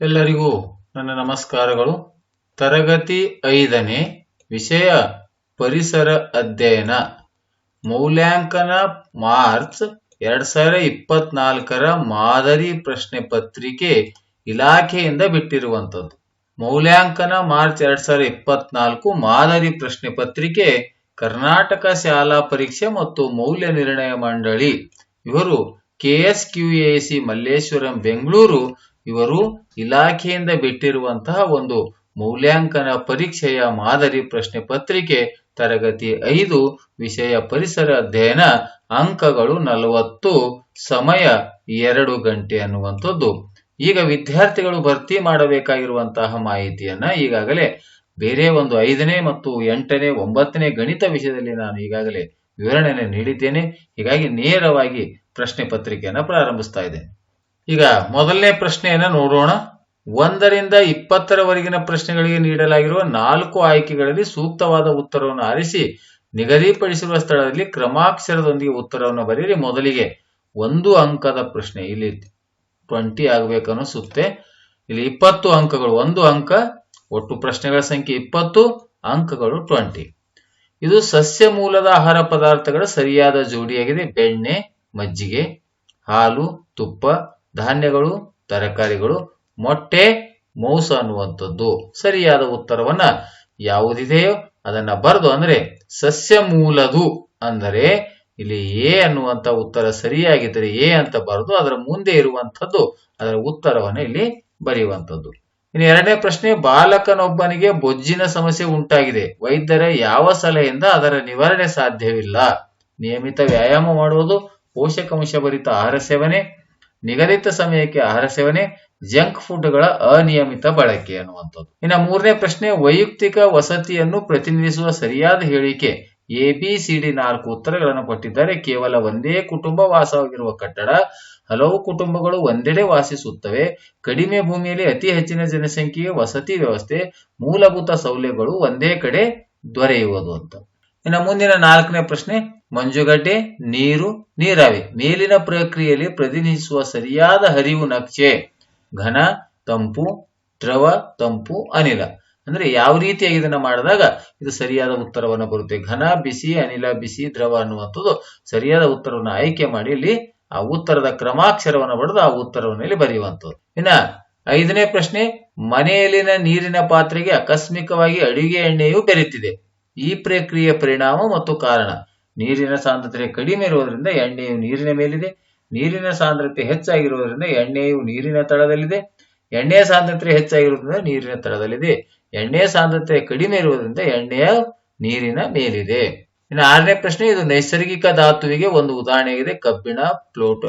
ಎಲ್ಲರಿಗೂ ನನ್ನ ನಮಸ್ಕಾರಗಳು. ತರಗತಿ ಐದನೇ ವಿಷಯ ಪರಿಸರ ಅಧ್ಯಯನ. ಮೌಲ್ಯಾಂಕನ ಮಾರ್ಚ್ ಎರಡ್ ಸಾವಿರ ಇಪ್ಪತ್ನಾಲ್ಕರ ಮಾದರಿ ಪ್ರಶ್ನೆ ಪತ್ರಿಕೆ ಇಲಾಖೆಯಿಂದ ಬಿಟ್ಟಿರುವಂತದ್ದು ಮೌಲ್ಯಾಂಕನ ಮಾರ್ಚ್ ಎರಡ್ ಸಾವಿರ ಇಪ್ಪತ್ನಾಲ್ಕು ಮಾದರಿ ಪ್ರಶ್ನೆ ಪತ್ರಿಕೆ, ಕರ್ನಾಟಕ ಶಾಲಾ ಪರೀಕ್ಷೆ ಮತ್ತು ಮೌಲ್ಯ ನಿರ್ಣಯ ಮಂಡಳಿ. ಇವರು ಕೆಎಸ್ಕ್ಯೂಎಸಿ ಮಲ್ಲೇಶ್ವರಂ, ಬೆಂಗಳೂರು ಇವರು ಇಲಾಖೆಯಿಂದ ಬಿಟ್ಟಿರುವಂತಹ ಒಂದು ಮೌಲ್ಯಾಂಕನ ಪರೀಕ್ಷೆಯ ಮಾದರಿ ಪ್ರಶ್ನೆ ಪತ್ರಿಕೆ ತರಗತಿ ಐದು ವಿಷಯ ಪರಿಸರ ಅಧ್ಯಯನ ಅಂಕಗಳು ನಲವತ್ತು ಸಮಯ ಎರಡು ಗಂಟೆ ಅನ್ನುವಂಥದ್ದು. ಈಗ ವಿದ್ಯಾರ್ಥಿಗಳು ಭರ್ತಿ ಮಾಡಬೇಕಾಗಿರುವಂತಹ ಮಾಹಿತಿಯನ್ನ ಈಗಾಗಲೇ ಬೇರೆ ಒಂದು ಐದನೇ ಮತ್ತು ಎಂಟನೇ ಒಂಬತ್ತನೇ ಗಣಿತ ವಿಷಯದಲ್ಲಿ ನಾನು ಈಗಾಗಲೇ ವಿವರಣೆಯನ್ನು ನೀಡಿದ್ದೇನೆ. ಹೀಗಾಗಿ ನೇರವಾಗಿ ಪ್ರಶ್ನೆ ಪತ್ರಿಕೆಯನ್ನು ಪ್ರಾರಂಭಿಸ್ತಾ ಇದ್ದೇನೆ. ಈಗ ಮೊದಲನೇ ಪ್ರಶ್ನೆಯನ್ನ ನೋಡೋಣ. ಒಂದರಿಂದ ಇಪ್ಪತ್ತರವರೆಗಿನ ಪ್ರಶ್ನೆಗಳಿಗೆ ನೀಡಲಾಗಿರುವ ನಾಲ್ಕು ಆಯ್ಕೆಗಳಲ್ಲಿ ಸೂಕ್ತವಾದ ಉತ್ತರವನ್ನು ಆರಿಸಿ, ನಿಗದಿಪಡಿಸಿರುವ ಸ್ಥಳದಲ್ಲಿ ಕ್ರಮಾಕ್ಷರದೊಂದಿಗೆ ಉತ್ತರವನ್ನು ಬರೆಯಿರಿ ಮೊದಲಿಗೆ. ಒಂದು ಅಂಕದ ಪ್ರಶ್ನೆ. ಇಲ್ಲಿ ಟ್ವೆಂಟಿ ಆಗಬೇಕನ್ನಿಸುತ್ತೆ ಇಲ್ಲಿ ಇಪ್ಪತ್ತು ಅಂಕಗಳು. ಒಂದು ಅಂಕ, ಒಟ್ಟು ಪ್ರಶ್ನೆಗಳ ಸಂಖ್ಯೆ ಇಪ್ಪತ್ತು, ಅಂಕಗಳು ಟ್ವೆಂಟಿ ಇದು ಸಸ್ಯ ಮೂಲದ ಆಹಾರ ಪದಾರ್ಥಗಳ ಸರಿಯಾದ ಜೋಡಿಯಾಗಿದೆ. ಬೆಣ್ಣೆ, ಮಜ್ಜಿಗೆ, ಹಾಲು, ತುಪ್ಪ ಧಾನ್ಯಗಳು, ತರಕಾರಿಗಳು, ಮೊಟ್ಟೆ, ಮೌಸ ಅನ್ನುವಂಥದ್ದು. ಸರಿಯಾದ ಉತ್ತರವನ್ನ ಯಾವುದಿದೆಯೋ ಅದನ್ನ ಬರೆದು ಅಂದ್ರೆ ಸಸ್ಯ ಮೂಲದು ಅಂದರೆ ಇಲ್ಲಿ ಎ ಅನ್ನುವಂತ ಉತ್ತರ ಸರಿಯಾಗಿದ್ದರೆ ಎ ಅಂತ ಬರೆದು ಅದರ ಮುಂದೆ ಇರುವಂಥದ್ದು, ಅದರ ಉತ್ತರವನ್ನು ಇಲ್ಲಿ ಬರೆಯುವಂಥದ್ದು. ಇನ್ನು ಎರಡನೇ ಪ್ರಶ್ನೆ, ಬಾಲಕನೊಬ್ಬನಿಗೆ ಬೊಜ್ಜಿನ ಸಮಸ್ಯೆ ಉಂಟಾಗಿದೆ. ವೈದ್ಯರ ಯಾವ ಸಲಹೆಯಿಂದ ಅದರ ನಿವಾರಣೆ ಸಾಧ್ಯವಿಲ್ಲ? ನಿಯಮಿತ ವ್ಯಾಯಾಮ ಮಾಡುವುದು, ಪೋಷಕಾಂಶ ಭರಿತ ಆಹಾರ ಸೇವನೆ ನಿಗದಿತ ಸಮಯಕ್ಕೆ ಆಹಾರ ಸೇವನೆ, ಜಂಕ್ ಫುಡ್ಗಳ ಅನಿಯಮಿತ ಬಳಕೆ ಅನ್ನುವಂಥದ್ದು. ಇನ್ನು ಮೂರನೇ ಪ್ರಶ್ನೆ, ವೈಯಕ್ತಿಕ ವಸತಿಯನ್ನು ಪ್ರತಿನಿಧಿಸುವ ಸರಿಯಾದ ಹೇಳಿಕೆ ಎ, ಬಿ, ಸಿ, ಡಿ ನಾಲ್ಕು ಉತ್ತರಗಳನ್ನು ಕೊಟ್ಟಿದ್ದಾರೆ. ಕೇವಲ ಒಂದೇ ಕುಟುಂಬ ವಾಸವಾಗಿರುವ ಕಟ್ಟಡ, ಹಲವು ಕುಟುಂಬಗಳು ಒಂದೆಡೆ ವಾಸಿಸುತ್ತವೆ. ಕಡಿಮೆ ಭೂಮಿಯಲ್ಲಿ ಅತಿ ಹೆಚ್ಚಿನ ಜನಸಂಖ್ಯೆಗೆ ವಸತಿ ವ್ಯವಸ್ಥೆ ಮೂಲಭೂತ ಸೌಲಭ್ಯಗಳು ಒಂದೇ ಕಡೆ ದೊರೆಯುವುದು ಅಂತ. ಇನ್ನು ಮುಂದಿನ ನಾಲ್ಕನೇ ಪ್ರಶ್ನೆ, ಮಂಜುಗಡ್ಡೆ, ನೀರು, ನೀರಾವಿ. ಮೇಲಿನ ಪ್ರಕ್ರಿಯೆಯಲ್ಲಿ ಪ್ರತಿನಿಧಿಸುವ ಸರಿಯಾದ ಹರಿವು ನಕ್ಷೆ, ಘನ, ತಂಪು, ದ್ರವ, ತಂಪು, ಅನಿಲ. ಅಂದ್ರೆ ಯಾವ ರೀತಿಯಾಗಿ ಇದನ್ನ ಮಾಡಿದಾಗ ಇದು ಸರಿಯಾದ ಉತ್ತರವನ್ನು ಬರುತ್ತೆ ಘನ, ಬಿಸಿ, ಅನಿಲ, ಬಿಸಿ, ದ್ರವ ಅನ್ನುವಂಥದ್ದು ಸರಿಯಾದ ಉತ್ತರವನ್ನು ಆಯ್ಕೆ ಮಾಡಿ ಇಲ್ಲಿ ಆ ಉತ್ತರದ ಕ್ರಮಾಕ್ಷರವನ್ನು ಬರೆದು ಆ ಉತ್ತರವನ್ನು ಇಲ್ಲಿ ಬರೆಯುವಂಥದ್ದು. ಇನ್ನ ಐದನೇ ಪ್ರಶ್ನೆ, ಮನೆಯಲ್ಲಿನ ನೀರಿನ ಪಾತ್ರೆಗೆ ಆಕಸ್ಮಿಕವಾಗಿ ಅಡುಗೆ ಎಣ್ಣೆಯು ಬೆರೆತಿದೆ. ಈ ಪ್ರಕ್ರಿಯೆಯ ಪರಿಣಾಮ ಮತ್ತು ಕಾರಣ. ನೀರಿನ ಸಾಂದ್ರತೆ ಕಡಿಮೆ ಇರುವುದರಿಂದ ಎಣ್ಣೆಯು ನೀರಿನ ಮೇಲಿದೆ. ನೀರಿನ ಸಾಂದ್ರತೆ ಹೆಚ್ಚಾಗಿರುವುದರಿಂದ ಎಣ್ಣೆಯು ನೀರಿನ ತಳದಲ್ಲಿದೆ. ಎಣ್ಣೆಯ ಸಾಂದ್ರತೆ ಹೆಚ್ಚಾಗಿರುವುದರಿಂದ ನೀರಿನ ತಳದಲ್ಲಿದೆ. ಎಣ್ಣೆಯ ಸಾಂದ್ರತೆ ಕಡಿಮೆ ಇರುವುದರಿಂದ ಎಣ್ಣೆಯ ನೀರಿನ ಮೇಲಿದೆ. ಇನ್ನು ಆರನೇ ಪ್ರಶ್ನೆ, ಇದು ನೈಸರ್ಗಿಕ ಧಾತುವಿಗೆ ಒಂದು ಉದಾಹರಣೆಯಾಗಿದೆ. ಕಬ್ಬಿಣ, ಪ್ಲೋಟೋ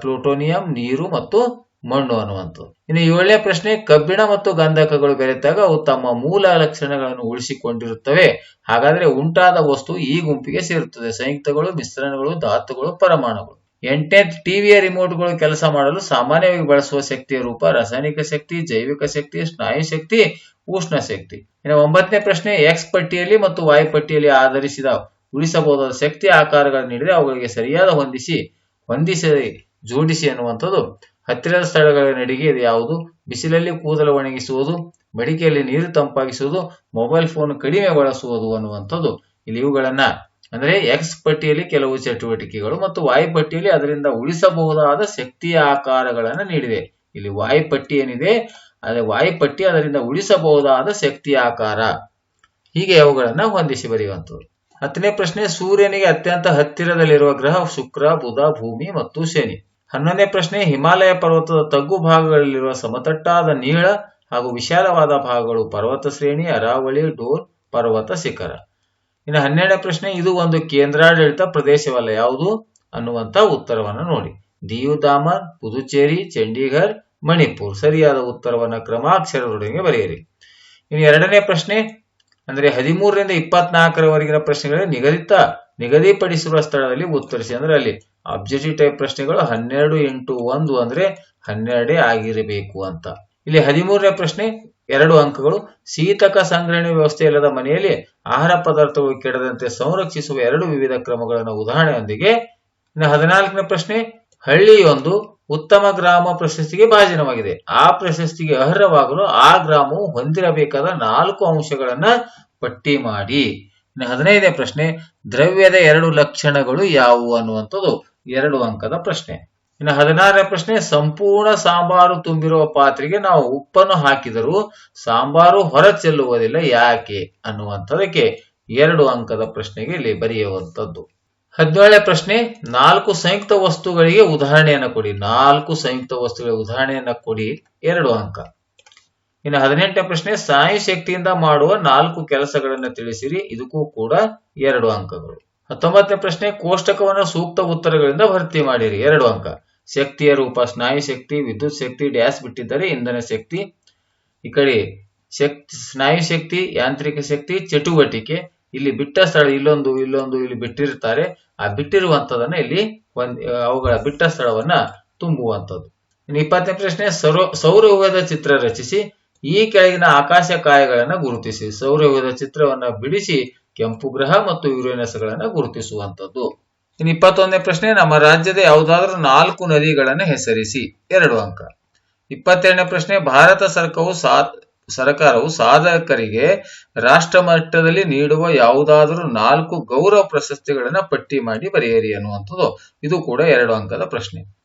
ಪ್ಲೂಟೋನಿಯಂ, ನೀರು ಮತ್ತು ಮಣ್ಣು ಅನ್ನುವಂಥದ್ದು. ಇನ್ನು ಏಳನೇ ಪ್ರಶ್ನೆ, ಕಬ್ಬಿಣ ಮತ್ತು ಗಂಧಕಗಳು ಬೆರೆತಾಗ ಅವು ತಮ್ಮ ಮೂಲ ಲಕ್ಷಣಗಳನ್ನು ಉಳಿಸಿಕೊಂಡಿರುತ್ತವೆ. ಹಾಗಾದ್ರೆ ಉಂಟಾದ ವಸ್ತು ಈ ಗುಂಪಿಗೆ ಸೇರುತ್ತದೆ. ಸಂಯುಕ್ತಗಳು, ಮಿಶ್ರಣಗಳು, ಧಾತುಗಳು, ಪರಮಾಣುಗಳು. ಎಂಟನೇ ಟಿವಿಯ ರಿಮೋಟ್ಗಳು ಕೆಲಸ ಮಾಡಲು ಸಾಮಾನ್ಯವಾಗಿ ಬಳಸುವ ಶಕ್ತಿಯ ರೂಪ, ರಾಸಾಯನಿಕ ಶಕ್ತಿ, ಜೈವಿಕ ಶಕ್ತಿ, ಸ್ನಾಯು ಶಕ್ತಿ, ಉಷ್ಣ ಶಕ್ತಿ. ಇನ್ನು ಒಂಬತ್ತನೇ ಪ್ರಶ್ನೆ ಎಕ್ಸ್ ಪಟ್ಟಿಯಲ್ಲಿ ಮತ್ತು ವೈ ಪಟ್ಟಿಯಲ್ಲಿ ಆಧರಿಸಿದ ಉಳಿಸಬಹುದಾದ ಶಕ್ತಿ ಆಕಾರಗಳನ್ನು ನೀಡಿದರೆ ಅವುಗಳಿಗೆ ಸರಿಯಾದ ಹೊಂದಿಸಿ ಹೊಂದಿಸಿ ಜೋಡಿಸಿ ಅನ್ನುವಂಥದ್ದು. ಹತ್ತಿರದ ಸ್ಥಳಗಳ ನಡಿಗೆ ಇದು ಯಾವುದು? ಬಿಸಿಲಲ್ಲಿ ಕೂದಲು ಒಣಗಿಸುವುದು, ಮಡಿಕೆಯಲ್ಲಿ ನೀರು ತಂಪಾಗಿಸುವುದು, ಮೊಬೈಲ್ ಫೋನ್ ಕಡಿಮೆ ಬಳಸುವುದು ಅನ್ನುವಂಥದ್ದು. ಇಲ್ಲಿ ಇವುಗಳನ್ನ ಅಂದ್ರೆ ಎಕ್ಸ್ ಪಟ್ಟಿಯಲ್ಲಿ ಕೆಲವು ಚಟುವಟಿಕೆಗಳು ಮತ್ತು ವಾಯು ಪಟ್ಟಿಯಲ್ಲಿ ಅದರಿಂದ ಉಳಿಸಬಹುದಾದ ಶಕ್ತಿಯ ಆಕಾರಗಳನ್ನು ನೀಡಿದೆ. ಇಲ್ಲಿ ವಾಯು ಪಟ್ಟಿ ಏನಿದೆ? ಅದೇ ವಾಯು ಪಟ್ಟಿ ಅದರಿಂದ ಉಳಿಸಬಹುದಾದ ಶಕ್ತಿಯ ಆಕಾರ. ಹೀಗೆ ಅವುಗಳನ್ನ ಹೊಂದಿಸಿ ಬರೆಯುವಂಥದ್ದು. ಹತ್ತನೇ ಪ್ರಶ್ನೆ, ಸೂರ್ಯನಿಗೆ ಅತ್ಯಂತ ಹತ್ತಿರದಲ್ಲಿರುವ ಗ್ರಹ ಶುಕ್ರ, ಬುಧ, ಭೂಮಿ ಮತ್ತು ಶನಿ. ಹನ್ನೊಂದನೇ ಪ್ರಶ್ನೆ, ಹಿಮಾಲಯ ಪರ್ವತದ ತಗ್ಗು ಭಾಗಗಳಲ್ಲಿರುವ ಸಮತಟ್ಟಾದ ನೀಳ ಹಾಗೂ ವಿಶಾಲವಾದ ಭಾಗಗಳು ಪರ್ವತ ಶ್ರೇಣಿ, ಅರಾವಳಿ, ಡೋರ್, ಪರ್ವತ ಶಿಖರ. ಇನ್ನು ಹನ್ನೆರಡನೇ ಪ್ರಶ್ನೆ, ಇದು ಒಂದು ಕೇಂದ್ರಾಡಳಿತ ಪ್ರದೇಶವಲ್ಲ, ಯಾವುದು? ಅನ್ನುವಂತ ಉತ್ತರವನ್ನು ನೋಡಿ. ದಿಯು ದಾಮನ್ ಪುದುಚೇರಿ, ಚಂಡೀಘರ್, ಮಣಿಪುರ್. ಸರಿಯಾದ ಉತ್ತರವನ್ನ ಕ್ರಮಾಕ್ಷರದೊಡನೆ ಬರೆಯಿರಿ. ಇನ್ನು ಎರಡನೇ ಪ್ರಶ್ನೆ, ಅಂದ್ರೆ ಹದಿಮೂರರಿಂದ ಇಪ್ಪತ್ನಾಲ್ಕರವರೆಗಿನ ಪ್ರಶ್ನೆಗಳಿಗೆ ನಿಗದಿತ ನಿಗದಿಪಡಿಸಿರುವ ಸ್ಥಳದಲ್ಲಿ ಉತ್ತರಿಸಿ. ಅಂದ್ರೆ ಅಲ್ಲಿ ಅಬ್ಜೆಕ್ಟಿವ್ ಟೈಪ್ ಪ್ರಶ್ನೆಗಳು ಹನ್ನೆರಡು ಇಂಟು ಒಂದು ಅಂದ್ರೆ ಹನ್ನೆರಡೇ ಆಗಿರಬೇಕು ಅಂತ. ಇಲ್ಲಿ ಹದಿಮೂರನೇ ಪ್ರಶ್ನೆ, ಎರಡು ಅಂಕಗಳು. ಶೀತಕ ಸಂಗ್ರಹಣೆ ವ್ಯವಸ್ಥೆ ಇಲ್ಲದ ಮನೆಯಲ್ಲಿ ಆಹಾರ ಪದಾರ್ಥಗಳು ಕೆಡದಂತೆ ಸಂರಕ್ಷಿಸುವ ಎರಡು ವಿವಿಧ ಕ್ರಮಗಳನ್ನು ಉದಾಹರಣೆಯೊಂದಿಗೆ. ಇನ್ನು ಹದಿನಾಲ್ಕನೇ ಪ್ರಶ್ನೆ, ಹಳ್ಳಿಯೊಂದು ಉತ್ತಮ ಗ್ರಾಮ ಪ್ರಶಸ್ತಿಗೆ ಭಾಜನವಾಗಿದೆ. ಆ ಪ್ರಶಸ್ತಿಗೆ ಅರ್ಹವಾಗಲು ಆ ಗ್ರಾಮವು ಹೊಂದಿರಬೇಕಾದ ನಾಲ್ಕು ಅಂಶಗಳನ್ನ ಪಟ್ಟಿ ಮಾಡಿ. ಇನ್ನು ಹದಿನೈದನೇ ಪ್ರಶ್ನೆ, ದ್ರವ್ಯದ ಎರಡು ಲಕ್ಷಣಗಳು ಯಾವುವು ಅನ್ನುವಂಥದ್ದು ಎರಡು ಅಂಕದ ಪ್ರಶ್ನೆ. ಇನ್ನು ಹದಿನಾರನೇ ಪ್ರಶ್ನೆ, ಸಂಪೂರ್ಣ ಸಾಂಬಾರು ತುಂಬಿರುವ ಪಾತ್ರೆಗೆ ನಾವು ಉಪ್ಪನ್ನು ಹಾಕಿದರೂ ಸಾಂಬಾರು ಹೊರ ಚೆಲ್ಲುವುದಿಲ್ಲ ಯಾಕೆ ಅನ್ನುವಂಥದಕ್ಕೆ ಎರಡು ಅಂಕದ ಪ್ರಶ್ನೆಗೆ ಇಲ್ಲಿ ಬರೆಯುವಂಥದ್ದು. ಹದಿನೇಳನೇ ಪ್ರಶ್ನೆ, ನಾಲ್ಕು ಸಂಯುಕ್ತ ವಸ್ತುಗಳಿಗೆ ಉದಾಹರಣೆಯನ್ನು ಕೊಡಿ. ನಾಲ್ಕು ಸಂಯುಕ್ತ ವಸ್ತುಗಳಿಗೆ ಉದಾಹರಣೆಯನ್ನು ಕೊಡಿ. ಎರಡು ಅಂಕ. ಇನ್ನು ಹದಿನೆಂಟನೇ ಪ್ರಶ್ನೆ, ಸಾಯಿ ಶಕ್ತಿಯಿಂದ ಮಾಡುವ ನಾಲ್ಕು ಕೆಲಸಗಳನ್ನು ತಿಳಿಸಿರಿ. ಇದಕ್ಕೂ ಕೂಡ ಎರಡು ಅಂಕಗಳು. ಹತ್ತೊಂಬತ್ತನೇ ಪ್ರಶ್ನೆ, ಕೋಷ್ಟಕವನ್ನು ಸೂಕ್ತ ಉತ್ತರಗಳಿಂದ ಭರ್ತಿ ಮಾಡಿರಿ. ಎರಡು ಅಂಕ. ಶಕ್ತಿಯ ರೂಪ, ಸ್ನಾಯು ಶಕ್ತಿ, ವಿದ್ಯುತ್ ಶಕ್ತಿ ಡ್ಯಾಸ್ ಬಿಟ್ಟಿದ್ದರೆ ಇಂಧನ ಶಕ್ತಿ. ಈ ಕಡೆ ಶಕ್ತಿ, ಸ್ನಾಯು ಶಕ್ತಿ, ಯಾಂತ್ರಿಕ ಶಕ್ತಿ, ಚಟುವಟಿಕೆ. ಇಲ್ಲಿ ಬಿಟ್ಟ ಸ್ಥಳ, ಇಲ್ಲೊಂದು ಇಲ್ಲೊಂದು, ಇಲ್ಲಿ ಬಿಟ್ಟಿರ್ತಾರೆ. ಆ ಬಿಟ್ಟಿರುವಂತದನ್ನ ಇಲ್ಲಿ ಒಂದ್, ಅವುಗಳ ಬಿಟ್ಟ ಸ್ಥಳವನ್ನ ತುಂಬುವಂಥದ್ದು. ಇನ್ನು ಇಪ್ಪತ್ತನೇ ಪ್ರಶ್ನೆ, ಸೌರ ಚಿತ್ರ ರಚಿಸಿ. ಈ ಕೆಳಗಿನ ಆಕಾಶ ಕಾಯಗಳನ್ನ ಗುರುತಿಸಿ. ಸೌರವ್ಯೂಹದ ಚಿತ್ರವನ್ನ ಬಿಡಿಸಿ, ಕೆಂಪು ಗ್ರಹ ಮತ್ತು ಯುರೇನಸ್ಗಳನ್ನು ಗುರುತಿಸುವಂತದ್ದು ಇನ್ನು ಇಪ್ಪತ್ತೊಂದನೇ ಪ್ರಶ್ನೆ, ನಮ್ಮ ರಾಜ್ಯದ ಯಾವುದಾದ್ರೂ ನಾಲ್ಕು ನದಿಗಳನ್ನು ಹೆಸರಿಸಿ. ಎರಡು ಅಂಕ. ಇಪ್ಪತ್ತೆರಡನೇ ಪ್ರಶ್ನೆ, ಭಾರತ ಸರ್ಕಾರವು ಸಾ, ಸರ್ಕಾರವು ಸಾಧಕರಿಗೆ ರಾಷ್ಟ್ರ ಮಟ್ಟದಲ್ಲಿ ನೀಡುವ ಯಾವುದಾದರೂ ನಾಲ್ಕು ಗೌರವ ಪ್ರಶಸ್ತಿಗಳನ್ನ ಪಟ್ಟಿ ಮಾಡಿ ಬರೆಯಿರಿ ಅನ್ನುವಂಥದ್ದು ಇದು ಕೂಡ ಎರಡು ಅಂಕದ ಪ್ರಶ್ನೆ.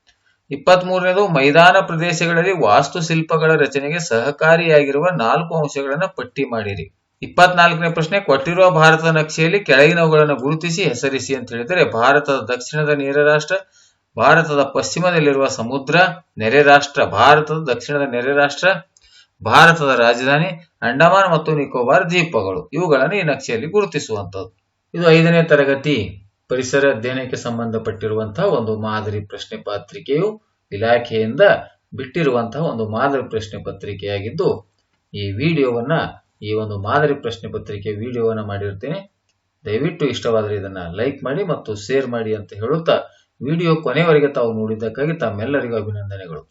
ಇಪ್ಪತ್ತ್ ಮೂರನೇದು ಮೈದಾನ ಪ್ರದೇಶಗಳಲ್ಲಿ ವಾಸ್ತುಶಿಲ್ಪಗಳ ರಚನೆಗೆ ಸಹಕಾರಿಯಾಗಿರುವ ನಾಲ್ಕು ಅಂಶಗಳನ್ನು ಪಟ್ಟಿ ಮಾಡಿರಿ. ಇಪ್ಪತ್ನಾಲ್ಕನೇ ಪ್ರಶ್ನೆ, ಕೊಟ್ಟಿರುವ ಭಾರತದ ನಕ್ಷೆಯಲ್ಲಿ ಕೆಳಗಿನವುಗಳನ್ನು ಗುರುತಿಸಿ ಹೆಸರಿಸಿ ಅಂತ ಹೇಳಿದರೆ ಭಾರತದ ದಕ್ಷಿಣದ ನೇರ ರಾಷ್ಟ್ರ, ಭಾರತದ ಪಶ್ಚಿಮದಲ್ಲಿರುವ ಸಮುದ್ರ, ನೆರೆ ರಾಷ್ಟ್ರ, ಭಾರತದ ದಕ್ಷಿಣದ ನೆರೆ ರಾಷ್ಟ್ರ, ಭಾರತದ ರಾಜಧಾನಿ, ಅಂಡಮಾನ್ ಮತ್ತು ನಿಕೋಬಾರ್ ದ್ವೀಪಗಳು. ಇವುಗಳನ್ನು ಈ ನಕ್ಷೆಯಲ್ಲಿ ಗುರುತಿಸುವಂತದ್ದು ಇದು ಐದನೇ ತರಗತಿ. ಪರಿಸರ ಅಧ್ಯಯನಕ್ಕೆ ಸಂಬಂಧಪಟ್ಟಿರುವಂತಹ ಒಂದು ಮಾದರಿ ಪ್ರಶ್ನೆ ಪತ್ರಿಕೆಯು ಇಲಾಖೆಯಿಂದ ಬಿಟ್ಟಿರುವಂತಹ ಒಂದು ಮಾದರಿ ಪ್ರಶ್ನೆ ಪತ್ರಿಕೆಯಾಗಿದ್ದು, ಈ ವಿಡಿಯೋವನ್ನ, ಈ ಒಂದು ಮಾದರಿ ಪ್ರಶ್ನೆ ಪತ್ರಿಕೆ ವಿಡಿಯೋವನ್ನ ಮಾಡಿರ್ತೇನೆ. ದಯವಿಟ್ಟು ಇಷ್ಟವಾದರೆ ಇದನ್ನ ಲೈಕ್ ಮಾಡಿ ಮತ್ತು ಶೇರ್ ಮಾಡಿ ಅಂತ ಹೇಳುತ್ತಾ, ವಿಡಿಯೋ ಕೊನೆಯವರೆಗೆ ತಾವು ನೋಡಿದ್ದಕ್ಕಾಗಿ ತಮ್ಮೆಲ್ಲರಿಗೂ ಅಭಿನಂದನೆಗಳು.